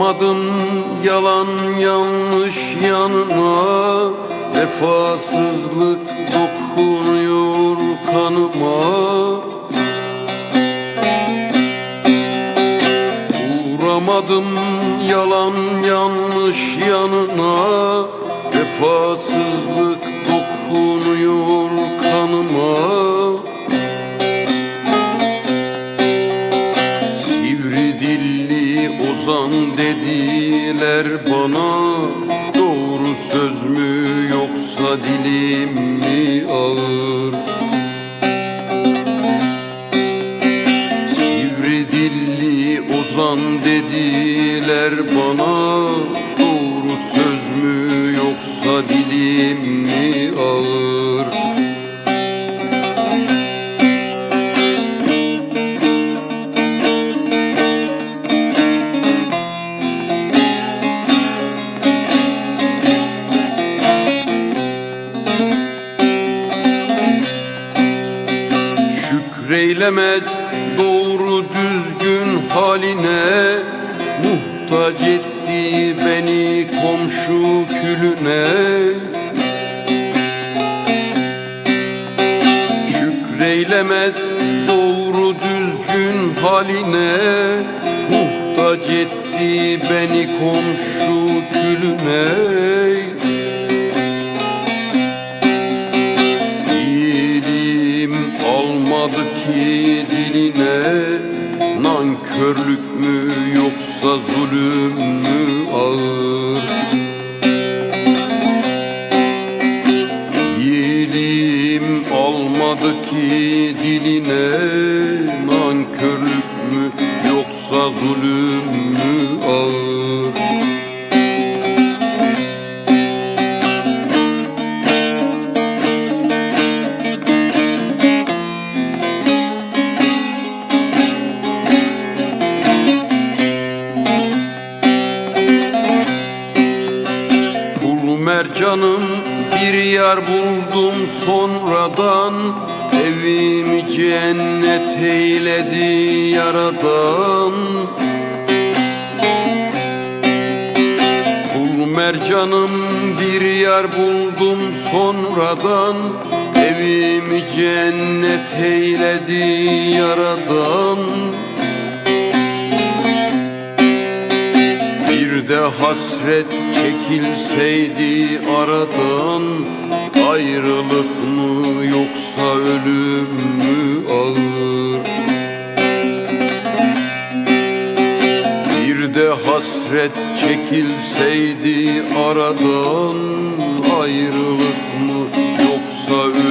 Uğramadım yalan yanlış yanına. Vefasızlık dokunuyor kanıma. Uğramadım yalan yanlış yanına. Vefasızlık dediler bana Doğru söz mü yoksa dilim mi ağır? Sivri dilli ozan dediler bana Şükreylemez doğru düzgün haline Muhtaç etti beni komşu külüne. Şükreylemez doğru düzgün haline Muhtaç etti beni komşu külüne ki diline Nankörlük mü yoksa zulüm mü ağır? İyiliğim almadı ki diline Nankörlük mü yoksa zulüm mü mercanım bir yer buldum sonradan. Evimi cennet eyledi yaradan. Kul mercanım bir yer buldum sonradan. Evimi cennet eyledi yaradan de hasret çekilseydi aradan Ayrılık mı yoksa ölüm mü ağır? Bir de hasret çekilseydi aradan Ayrılık mı yoksa ölüm